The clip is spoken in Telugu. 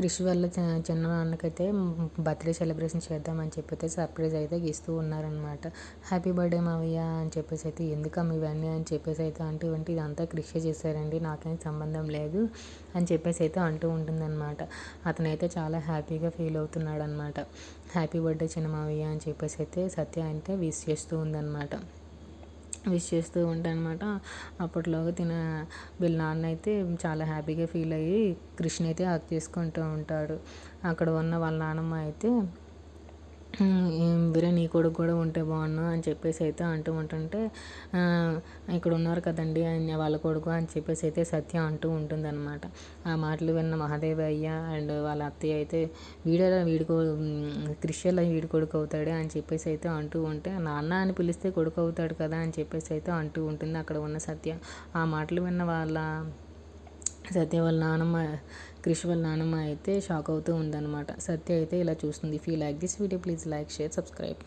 క్రిష్ వల్ల చిన్న నాన్నకైతే బర్త్డే సెలబ్రేషన్ చేద్దామని చెప్పి అయితే సర్ప్రైజ్ అయితే ఇస్తూ ఉన్నారనమాట హ్యాపీ బర్త్డే మావయ్య అని చెప్పేసి అయితే ఎందుకమ్మ ఇవన్నీ అని చెప్పేసి అయితే అంటూ ఉంటే ఇదంతా క్రిషే చేశారండి నాకేం సంబంధం లేదు అని చెప్పేసి అయితే అంటూ ఉంటుందన్నమాట. అతనైతే చాలా హ్యాపీగా ఫీల్ అవుతున్నాడు అనమాట హ్యాపీ బర్త్డే చిన్న మావయ్య అని చెప్పేసి అయితే సత్య అయితే విష్ చేస్తూ ఉందన్నమాట. విష్ చేస్తూ ఉంటానమాట అప్పట్లోగా తిన వీళ్ళ నాన్న అయితే చాలా హ్యాపీగా ఫీల్ అయ్యి కృష్ణ అయితే హక్ చేసుకుంటూ ఉంటాడు. అక్కడ ఉన్న వాళ్ళ నాన్నమ్మ అయితే నీ కొడుకు కూడా ఉంటే బాగున్నాను అని చెప్పేసి అయితే అంటూ ఉంటుంటే ఇక్కడ ఉన్నారు కదండి ఆయన వాళ్ళ కొడుకు అని చెప్పేసి అయితే సత్య అంటూ ఉంటుందన్నమాట. ఆ మాటలు విన్న మహాదేవ అయ్య అండ్ వాళ్ళ అత్తయ్య అయితే వీడేలా వీడికో క్రిస్టియన్లో వీడి కొడుకు అవుతాడే అని చెప్పేసి అయితే అంటూ ఉంటే నాన్న అని పిలిస్తే కొడుకు అవుతాడు కదా అని చెప్పేసి అయితే అంటూ ఉంటుంది అక్కడ ఉన్న సత్య. ఆ మాటలు విన్న వాళ్ళ సత్య వాళ్ళ నానమ్మ క్రిష్ వాళ్ళ నానమ్మ అయితే షాక్ అవుతూ ఉందన్నమాట. సత్య అయితే ఇలా చూస్తుంది. Feel like this video please like share subscribe